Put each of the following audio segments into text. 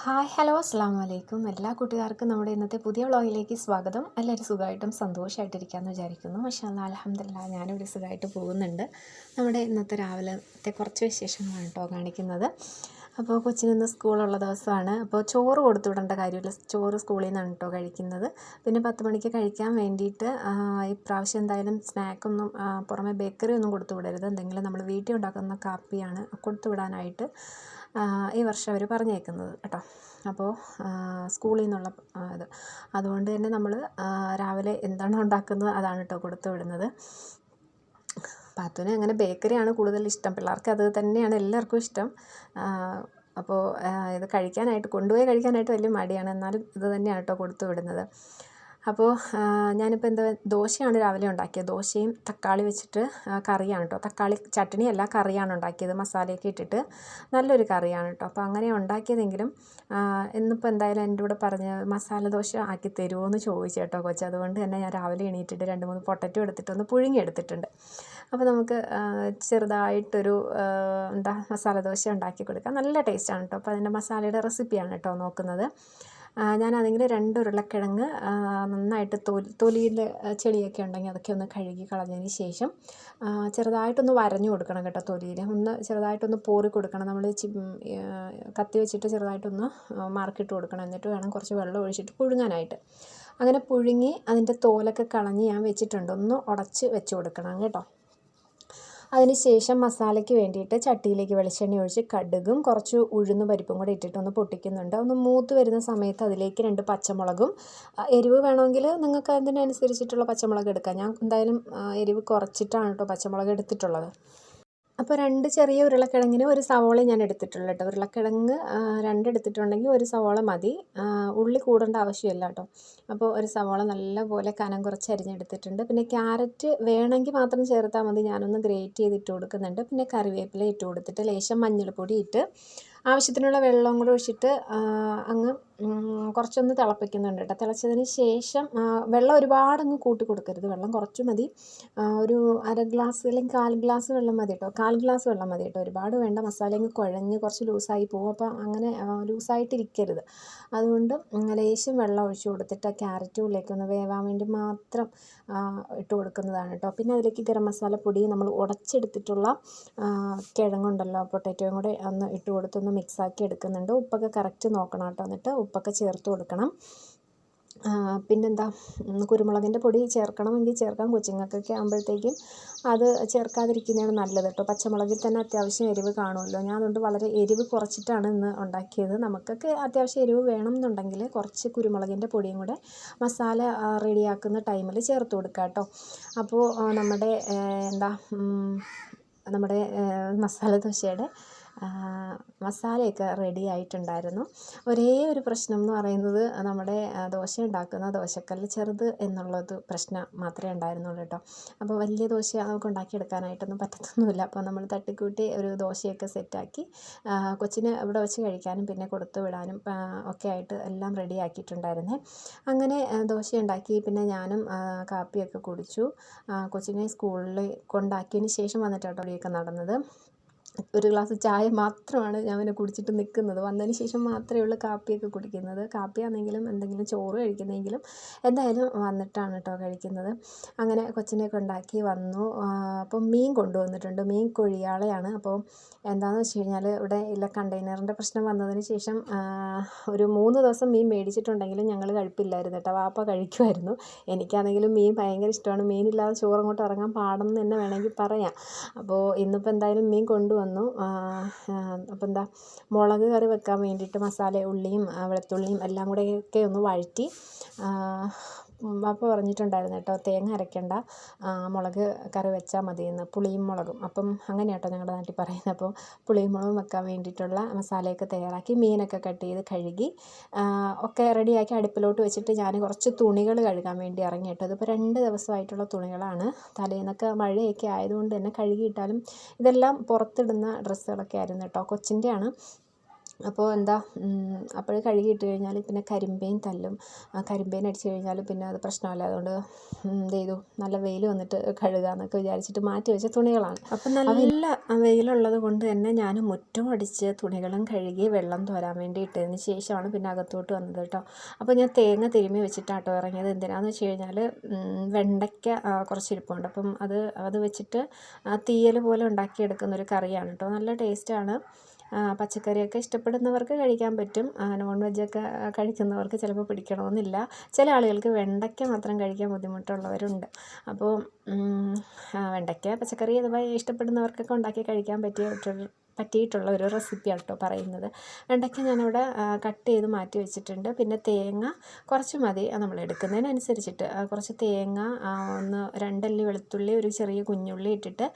Hi hello അസ്സാം വലൈക്കും എല്ലാ കൂട്ടുകാർക്കും നമ്മുടെ ഇന്നത്തെ പുതിയ വ്ളോഗിലേക്ക് സ്വാഗതം. എല്ലാവരും സുഖമായിട്ടും സന്തോഷമായിട്ടിരിക്കാമെന്ന് വിചാരിക്കുന്നു. പക്ഷേ അല്ല അലഹമില്ല ഞാനിവിടെ സുഖമായിട്ട് പോകുന്നുണ്ട്. നമ്മുടെ ഇന്നത്തെ രാവിലത്തെ കുറച്ച് വിശേഷങ്ങളാണ് കേട്ടോ കാണിക്കുന്നത്. അപ്പോൾ കൊച്ചിനിന്ന് സ്കൂളുള്ള ദിവസമാണ്. അപ്പോൾ ചോറ് കൊടുത്തു വിടേണ്ട കാര്യമില്ല. ചോറ് സ്കൂളിൽ നിന്നാണ് കേട്ടോ കഴിക്കുന്നത്. പിന്നെ പത്ത് മണിക്ക് കഴിക്കാൻ വേണ്ടിയിട്ട് ഇപ്രാവശ്യം എന്തായാലും സ്നാക്കൊന്നും പുറമെ ബേക്കറി ഒന്നും കൊടുത്തു വിടരുത് എന്തെങ്കിലും നമ്മൾ വീട്ടിൽ ഉണ്ടാക്കുന്ന കാപ്പിയാണ് കൊടുത്തു വിടാനായിട്ട് ഈ വർഷം അവർ പറഞ്ഞേക്കുന്നത് കേട്ടോ. അപ്പോൾ സ്കൂളിൽ നിന്നുള്ള ഇത്. അതുകൊണ്ട് തന്നെ നമ്മൾ രാവിലെ എന്താണോ ഉണ്ടാക്കുന്നത് അതാണ് കേട്ടോ കൊടുത്തു വിടുന്നത് പാത്തുവിന് അങ്ങനെ ബേക്കറിയാണ് കൂടുതൽ ഇഷ്ടം. പിള്ളേർക്ക് അത് തന്നെയാണ് എല്ലാവർക്കും ഇഷ്ടം. അപ്പോൾ ഇത് കഴിക്കാനായിട്ട് കൊണ്ടുപോയി കഴിക്കാനായിട്ട് വലിയ മടിയാണ്. എന്നാലും ഇത് തന്നെയാണ് കേട്ടോ കൊടുത്തു വിടുന്നത്. അപ്പോൾ ഞാനിപ്പോൾ എന്താ ദോശയാണ് രാവിലെ ഉണ്ടാക്കിയത്. ദോശയും തക്കാളി വെച്ചിട്ട് കറിയാണ് കേട്ടോ തക്കാളി ചട്നിയല്ല കറിയാണ് ഉണ്ടാക്കിയത്. മസാലയൊക്കെ ഇട്ടിട്ട് നല്ലൊരു കറിയാണ് കേട്ടോ അപ്പോൾ അങ്ങനെ ഉണ്ടാക്കിയതെങ്കിലും ഇന്നിപ്പോൾ എന്തായാലും എന്റെ കൂടെ പറഞ്ഞ് മസാല ദോശ ആക്കി തരുമോ എന്ന് ചോദിച്ചു കേട്ടോ കൊച്ചു. അതുകൊണ്ട് തന്നെ ഞാൻ രാവിലെ എണീറ്റിട്ട് രണ്ട് മൂന്ന് പൊട്ടറ്റോ എടുത്തിട്ട് ഒന്ന് പുഴുങ്ങി എടുത്തിട്ടുണ്ട്. അപ്പോൾ നമുക്ക് ചെറുതായിട്ടൊരു എന്താ മസാല ദോശ ഉണ്ടാക്കി കൊടുക്കാം. നല്ല ടേസ്റ്റാണ് കേട്ടോ അപ്പോൾ അതിന്റെ മസാലയുടെ റെസിപ്പിയാണ് കേട്ടോ നോക്കുന്നത്. ഞാനാണെങ്കിൽ രണ്ട് ഉരുളക്കിഴങ്ങ് നന്നായിട്ട് തൊലി തൊലിയിൽ ചെളിയൊക്കെ ഉണ്ടെങ്കിൽ അതൊക്കെ ഒന്ന് കഴുകി കളഞ്ഞതിന് ശേഷം ചെറുതായിട്ടൊന്ന് വരഞ്ഞു കൊടുക്കണം കേട്ടോ തൊലിയിൽ ഒന്ന് ചെറുതായിട്ടൊന്ന് പോറി കൊടുക്കണം. നമ്മൾ കത്തി വെച്ചിട്ട് ചെറുതായിട്ടൊന്ന് മാർക്കിട്ട് കൊടുക്കണം. എന്നിട്ട് വേണം കുറച്ച് വെള്ളം ഒഴിച്ചിട്ട് പുഴുങ്ങാനായിട്ട്. അങ്ങനെ പുഴുങ്ങി അതിന്റെ തോലൊക്കെ കളഞ്ഞ് ഞാൻ വെച്ചിട്ടുണ്ട്. ഒന്ന് ഉടച്ച് വെച്ച് കൊടുക്കണം കേട്ടോ. അതിന് ശേഷം മസാലയ്ക്ക് വേണ്ടിയിട്ട് ചട്ടിയിലേക്ക് വെളിച്ചെണ്ണ ഒഴിച്ച് കടുകും കുറച്ച് ഉഴുന്ന് പരിപ്പും കൂടെ ഇട്ടിട്ട് ഒന്ന് പൊട്ടിക്കുന്നുണ്ട്. ഒന്ന് മൂത്ത് വരുന്ന സമയത്ത് അതിലേക്ക് രണ്ട് പച്ചമുളകും. എരിവ് വേണമെങ്കിൽ നിങ്ങൾക്ക് അതിനനുസരിച്ചിട്ടുള്ള പച്ചമുളക് എടുക്കാം. ഞാൻ എന്തായാലും എരിവ് കുറച്ചിട്ടാണ് കേട്ടോ പച്ചമുളക് എടുത്തിട്ടുള്ളത്. അപ്പോൾ രണ്ട് ചെറിയ ഉരുളക്കിഴങ്ങിന് ഒരു സവോള ഞാൻ എടുത്തിട്ടുള്ളൂ കേട്ടോ. ഉരുളക്കിഴങ്ങ് രണ്ട് എടുത്തിട്ടുണ്ടെങ്കിൽ ഒരു സവോള മതി. ഉള്ളി കൂടേണ്ട ആവശ്യമില്ല കേട്ടോ. അപ്പോൾ ഒരു സവോള നല്ലപോലെ കനം കുറച്ച് അരിഞ്ഞെടുത്തിട്ടുണ്ട്. പിന്നെ ക്യാരറ്റ് വേണമെങ്കിൽ മാത്രം ചേർത്താൽ മതി. ഞാനൊന്ന് ഗ്രേറ്റ് ചെയ്ത് ചെയ്തിട്ട് കൊടുക്കുന്നുണ്ട്. പിന്നെ കറിവേപ്പില ഇട്ട് കൊടുത്തിട്ട് ലേശം മഞ്ഞൾപ്പൊടി ഇട്ട് ആവശ്യത്തിനുള്ള വെള്ളവും കൂടെ ഒഴിച്ചിട്ട് അങ്ങ് കുറച്ചൊന്ന് തിളപ്പിക്കുന്നുണ്ട് കേട്ടോ. തിളച്ചതിന് ശേഷം വെള്ളം ഒരുപാടങ്ങ് കൂട്ടി കൊടുക്കരുത്. വെള്ളം കുറച്ച് മതി. ഒരു അര ഗ്ലാസ് അല്ലെങ്കിൽ കാൽ ഗ്ലാസ് വെള്ളം മതി കേട്ടോ. കാൽ ഗ്ലാസ് വെള്ളം മതി കേട്ടോ. ഒരുപാട് വേണ്ട. മസാല അങ്ങ് കുഴഞ്ഞ് കുറച്ച് ലൂസായി പോകും. അപ്പോൾ അങ്ങനെ ലൂസായിട്ടിരിക്കരുത് അതുകൊണ്ട് ലേശം വെള്ളം ഒഴിച്ച് കൊടുത്തിട്ട് ക്യാരറ്റ് ഉള്ളിലേക്ക് ഒന്ന് വേവാൻ വേണ്ടി മാത്രം ഇട്ട് കൊടുക്കുന്നതാണ് കേട്ടോ. പിന്നെ അതിലേക്ക് ഗരം മസാല പൊടി നമ്മൾ ഉടച്ചെടുത്തിട്ടുള്ള കിഴങ്ങുണ്ടല്ലോ പൊട്ടാറ്റോയും കൂടെ ഒന്ന് ഇട്ട് കൊടുത്തൊന്ന് മിക്സാക്കി എടുക്കുന്നുണ്ട്. ഉപ്പൊക്കെ കറക്റ്റ് നോക്കണം കേട്ടോ. എന്നിട്ട് ഉപ്പൊക്കെ ചേർത്ത് കൊടുക്കണം. പിന്നെന്താ കുരുമുളകിന്റെ പൊടി ചേർക്കണമെങ്കിൽ ചേർക്കാം. കൊച്ചുങ്ങൾക്കൊക്കെ ആകുമ്പോഴത്തേക്കും അത് ചേർക്കാതിരിക്കുന്നതാണ് നല്ലത് കേട്ടോ. പച്ചമുളകിൽ തന്നെ അത്യാവശ്യം എരിവ് കാണുമല്ലോ. ഞാൻ അതുകൊണ്ട് വളരെ എരിവ് കുറച്ചിട്ടാണ് ഇന്ന് ഉണ്ടാക്കിയത്. നമുക്കൊക്കെ അത്യാവശ്യം എരിവ് വേണം എന്നുണ്ടെങ്കിൽ കുറച്ച് കുരുമുളകിന്റെ പൊടിയും കൂടെ മസാല റെഡിയാക്കുന്ന ടൈമിൽ ചേർത്ത് കൊടുക്കുക കേട്ടോ. അപ്പോൾ നമ്മുടെ എന്താ നമ്മുടെ മസാല ദോശയുടെ മസാലയൊക്കെ റെഡി ആയിട്ടുണ്ടായിരുന്നു. ഒരേ ഒരു പ്രശ്നം എന്ന് പറയുന്നത് നമ്മുടെ ദോശ ഉണ്ടാക്കുന്ന ദോശക്കല്ല് ചെറുത് എന്നുള്ളത് പ്രശ്നം മാത്രമേ ഉണ്ടായിരുന്നുള്ളൂ കേട്ടോ. അപ്പോൾ വലിയ ദോശ നമുക്ക് ഉണ്ടാക്കിയെടുക്കാനായിട്ടൊന്നും പറ്റത്തൊന്നുമില്ല. അപ്പോൾ നമ്മൾ തട്ടിക്കൂട്ടി ഒരു ദോശയൊക്കെ സെറ്റാക്കി കൊച്ചിന് ഇവിടെ വെച്ച് കഴിക്കാനും പിന്നെ കൊടുത്തു വിടാനും ഒക്കെ ആയിട്ട് എല്ലാം റെഡി ആക്കിയിട്ടുണ്ടായിരുന്നേ. അങ്ങനെ ദോശ ഉണ്ടാക്കി പിന്നെ ഞാനും കാപ്പിയൊക്കെ കുടിച്ചു. കൊച്ചിനെ സ്കൂളിൽ കൊണ്ടാക്കിയതിന് ശേഷം വന്നിട്ടാണ് ഇവിടെയൊക്കെ നടന്നത്. ഒരു ഗ്ലാസ് ചായ മാത്രമാണ് ഞാൻ പിന്നെ കുടിച്ചിട്ട് നിൽക്കുന്നത്. വന്നതിന് ശേഷം മാത്രമേ ഉള്ളൂ കാപ്പിയൊക്കെ കുടിക്കുന്നത്. കാപ്പിയാണെങ്കിലും എന്തെങ്കിലും ചോറ് കഴിക്കുന്നെങ്കിലും എന്തായാലും വന്നിട്ടാണ് കേട്ടോ കഴിക്കുന്നത്. അങ്ങനെ കൊച്ചിനെയൊക്കെ ഉണ്ടാക്കി വന്നു. അപ്പം മീൻ കൊണ്ടുവന്നിട്ടുണ്ട്. മീൻ കൊഴിയാളയാണ്. അപ്പോൾ എന്താണെന്ന് വെച്ച് കഴിഞ്ഞാൽ ഇവിടെ ഇല്ല കണ്ടെയ്നറിന്റെ പ്രശ്നം വന്നതിന് ശേഷം ഒരു മൂന്ന് ദിവസം മീൻ മേടിച്ചിട്ടുണ്ടെങ്കിലും ഞങ്ങൾ കഴിപ്പില്ലായിരുന്നു കേട്ടോ. വാപ്പ കഴിക്കുമായിരുന്നു. എനിക്കാണെങ്കിലും മീൻ ഭയങ്കര ഇഷ്ടമാണ്. മീനില്ലാതെ ചോറങ്ങോട്ട് ഇറങ്ങാൻ പാടെന്ന് തന്നെ വേണമെങ്കിൽ പറയാം. അപ്പോൾ ഇന്നിപ്പോൾ എന്തായാലും മീൻ കൊണ്ടുവന്നു. വന്നു. അപ്പോൾ എന്താ മുളക് കറി വെക്കാൻ വേണ്ടിയിട്ട് മസാല ഉള്ളിയും വെളുത്തുള്ളിയും എല്ലാം കൂടെയൊക്കെ ഒന്ന് വഴറ്റി വാപ്പ പറഞ്ഞിട്ടുണ്ടായിരുന്നു കേട്ടോ തേങ്ങ അരയ്ക്കണ്ട മുളക് കറി വെച്ചാൽ മതിയെന്ന് പുളിയും മുളകും. അപ്പം അങ്ങനെയാണ് കേട്ടോ ഞങ്ങളുടെ നാട്ടിൽ പറയുന്നത്. അപ്പോൾ പുളിയും മുളകും വെക്കാൻ വേണ്ടിയിട്ടുള്ള മസാലയൊക്കെ തയ്യാറാക്കി മീനൊക്കെ കട്ട് ചെയ്ത് കഴുകി ഒക്കെ റെഡിയാക്കി അടുപ്പിലോട്ട് വെച്ചിട്ട് ഞാൻ കുറച്ച് തുണികൾ കഴുകാൻ വേണ്ടി ഇറങ്ങി കേട്ടോ. ഇതിപ്പോൾ രണ്ട് ദിവസമായിട്ടുള്ള തുണികളാണ്. തലേന്നൊക്കെ മഴയൊക്കെ ആയതുകൊണ്ട് തന്നെ കഴുകിയിട്ടാലും ഇതെല്ലാം പുറത്തിടുന്ന ഡ്രസ്സുകളൊക്കെ ആയിരുന്നു കേട്ടോ കൊച്ചിന്റെയാണ്. അപ്പോൾ എന്താ അപ്പോൾ കഴുകിയിട്ട് കഴിഞ്ഞാൽ പിന്നെ കരിമ്പേൻ തല്ലും. ആ കരിമ്പേൻ അടിച്ച് കഴിഞ്ഞാൽ പിന്നെ അത് പ്രശ്നമല്ല. അതുകൊണ്ട് എന്ത് ചെയ്തു? നല്ല വെയിൽ വന്നിട്ട് കഴുകാമെന്നൊക്കെ വിചാരിച്ചിട്ട് മാറ്റി വെച്ച തുണികളാണ്. അപ്പം നല്ല വെയിലുള്ളത് കൊണ്ട് തന്നെ ഞാൻ മുറ്റം അടിച്ച് തുണികളും കഴുകി വെള്ളം തോരാൻ വേണ്ടി ഇട്ടതിന് ശേഷമാണ് പിന്നെ അകത്തോട്ട് വന്നത് കേട്ടോ. അപ്പോൾ ഞാൻ തേങ്ങ തിരുമ്മി വെച്ചിട്ടാട്ടോ ഇറങ്ങിയത്. എന്തിനാന്ന് വെച്ച് കഴിഞ്ഞാൽ വെണ്ടയ്ക്ക കുറച്ച് ഇരിപ്പുണ്ട്. അപ്പം അത് അത് വെച്ചിട്ട് തീയൽ പോലെ ഉണ്ടാക്കിയെടുക്കുന്ന ഒരു കറിയാണ് കേട്ടോ. നല്ല ടേസ്റ്റാണ് പച്ചക്കറിയൊക്കെ ഇഷ്ടപ്പെടുന്നവർക്ക് കഴിക്കാൻ പറ്റും. നോൺ വെജൊക്കെ കഴിക്കുന്നവർക്ക് ചിലപ്പോൾ പിടിക്കണമെന്നില്ല. ചില ആളുകൾക്ക് വെണ്ടയ്ക്ക മാത്രം കഴിക്കാൻ ബുദ്ധിമുട്ടുള്ളവരുണ്ട്. അപ്പോൾ വെണ്ടയ്ക്ക പച്ചക്കറി അഥവാ ഇഷ്ടപ്പെടുന്നവർക്കൊക്കെ ഉണ്ടാക്കി കഴിക്കാൻ പറ്റിയ പറ്റിയിട്ടുള്ള ഒരു റെസിപ്പിയാണ് കേട്ടോ പറയുന്നത്. വെണ്ടയ്ക്ക ഞാനിവിടെ കട്ട് ചെയ്ത് മാറ്റി വെച്ചിട്ടുണ്ട്. പിന്നെ തേങ്ങ കുറച്ച് മതി നമ്മൾ എടുക്കുന്നതിനനുസരിച്ചിട്ട്. കുറച്ച് തേങ്ങ ഒന്ന് രണ്ടല്ലി വെളുത്തുള്ളി ഒരു ചെറിയ കുഞ്ഞുള്ളി ഇട്ടിട്ട്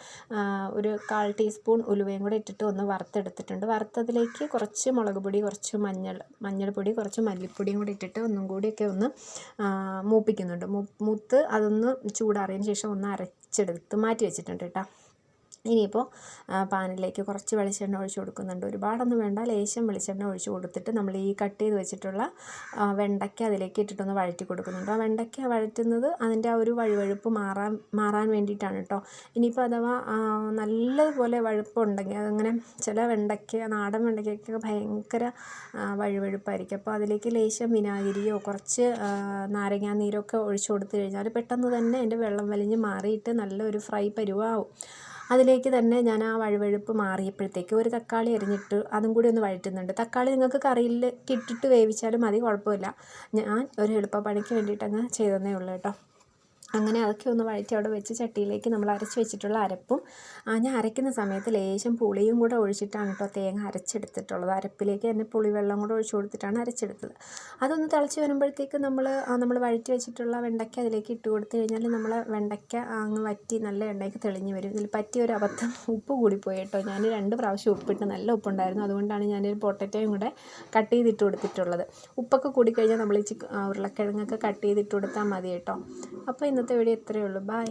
ഒരു കാൽ ടീസ്പൂൺ ഉലുവയും കൂടെ ഇട്ടിട്ട് ഒന്ന് വറുത്തെടുത്തിട്ടുണ്ട്. വറുത്തതിലേക്ക് കുറച്ച് മുളക് പൊടി കുറച്ച് മഞ്ഞൾ മഞ്ഞൾപ്പൊടി കുറച്ച് മല്ലിപ്പൊടിയും കൂടി ഇട്ടിട്ട് ഒന്നും കൂടിയൊക്കെ ഒന്ന് മൂപ്പിക്കുന്നുണ്ട്. മൂത്ത് അതൊന്ന് ചൂടാറിയതിന് ശേഷം ഒന്ന് അരച്ചെടുത്ത് മാറ്റി വെച്ചിട്ടുണ്ട് കേട്ടോ. ഇനിയിപ്പോൾ പാനിലേക്ക് കുറച്ച് വെളിച്ചെണ്ണ ഒഴിച്ച് കൊടുക്കുന്നുണ്ട്. ഒരുപാടൊന്നും വേണ്ട ലേശം വെളിച്ചെണ്ണ ഒഴിച്ച് കൊടുത്തിട്ട് നമ്മൾ ഈ കട്ട് ചെയ്ത് വെച്ചിട്ടുള്ള വെണ്ടയ്ക്ക അതിലേക്ക് ഇട്ടിട്ടൊന്ന് വഴറ്റി കൊടുക്കുന്നുണ്ട്. ആ വെണ്ടയ്ക്ക വഴറ്റുന്നത് അതിന്റെ ആ ഒരു വഴുവഴുപ്പ് മാറാൻ മാറാൻ വേണ്ടിയിട്ടാണ് കേട്ടോ. ഇനിയിപ്പോൾ അഥവാ നല്ലതുപോലെ വഴുപ്പുണ്ടെങ്കിൽ അതങ്ങനെ ചില വെണ്ടയ്ക്ക നാടൻ വെണ്ടയ്ക്കൊക്കെ ഭയങ്കര വഴുവഴുപ്പായിരിക്കും. അപ്പോൾ അതിലേക്ക് ലേശം വിനാഗിരിയോ കുറച്ച് നാരങ്ങാ നീരൊക്കെ ഒഴിച്ച് കൊടുത്തു കഴിഞ്ഞാൽ പെട്ടെന്ന് തന്നെ അതിന്റെ വെള്ളം വലിഞ്ഞ് മാറിയിട്ട് നല്ലൊരു ഫ്രൈ പരുവാകും അതിലേക്ക് തന്നെ ഞാൻ ആ വഴുവഴുപ്പ് മാറിയപ്പോഴത്തേക്ക് ഒരു തക്കാളി അരിഞ്ഞിട്ട് അതും കൂടി ഒന്ന് വഴറ്റുന്നുണ്ട്. തക്കാളി നിങ്ങൾക്ക് കറിയിൽ ഇട്ടിട്ട് വേവിച്ചാലും മതി കുഴപ്പമില്ല. ഞാൻ ഒരു എളുപ്പപ്പണിക്ക് വേണ്ടിയിട്ടങ്ങ് ചെയ്തതേ ഉള്ളൂ കേട്ടോ. അങ്ങനെ അതൊക്കെ ഒന്ന് വഴറ്റി അവിടെ വെച്ച് ചട്ടിയിലേക്ക് നമ്മൾ അരച്ച് വെച്ചിട്ടുള്ള അരപ്പും ഞാൻ അരയ്ക്കുന്ന സമയത്ത് ലേശം പുളിയും കൂടെ ഒഴിച്ചിട്ടാണ് കേട്ടോ തേങ്ങ അരച്ചെടുത്തിട്ടുള്ളത്. അരപ്പിലേക്ക് തന്നെ പുളിവെള്ളം കൂടെ ഒഴിച്ചു കൊടുത്തിട്ടാണ് അരച്ചെടുത്തത്. അതൊന്ന് തിളച്ച് വരുമ്പോഴത്തേക്ക് നമ്മൾ നമ്മൾ വഴറ്റി വെച്ചിട്ടുള്ള വെണ്ടയ്ക്ക അതിലേക്ക് ഇട്ട് കൊടുത്തു കഴിഞ്ഞാൽ നമ്മൾ വെണ്ടയ്ക്ക അങ്ങ് വറ്റി നല്ല എണ്ണയ്ക്ക് തെളിഞ്ഞ് വരും. ഇതിൽ പറ്റിയ ഒരു അബദ്ധം ഉപ്പ് കൂടിപ്പോയി കേട്ടോ. ഞാൻ രണ്ട് പ്രാവശ്യം ഉപ്പിട്ട് നല്ല ഉപ്പുണ്ടായിരുന്നു. അതുകൊണ്ടാണ് ഞാനൊരു പൊട്ടറ്റോയും കൂടെ കട്ട് ചെയ്തിട്ട് കൊടുത്തിട്ടുള്ളത്. ഉപ്പൊക്കെ കൂടിക്കഴിഞ്ഞാൽ നമ്മൾ ഈ ഉരുളക്കിഴങ്ങൊക്കെ കട്ട് ചെയ്തിട്ട് കൊടുത്താൽ മതി കേട്ടോ. അപ്പോൾ ഇന്നത്തെ വീഡിയോ ഇത്രയേ ഉള്ളൂ. ബൈ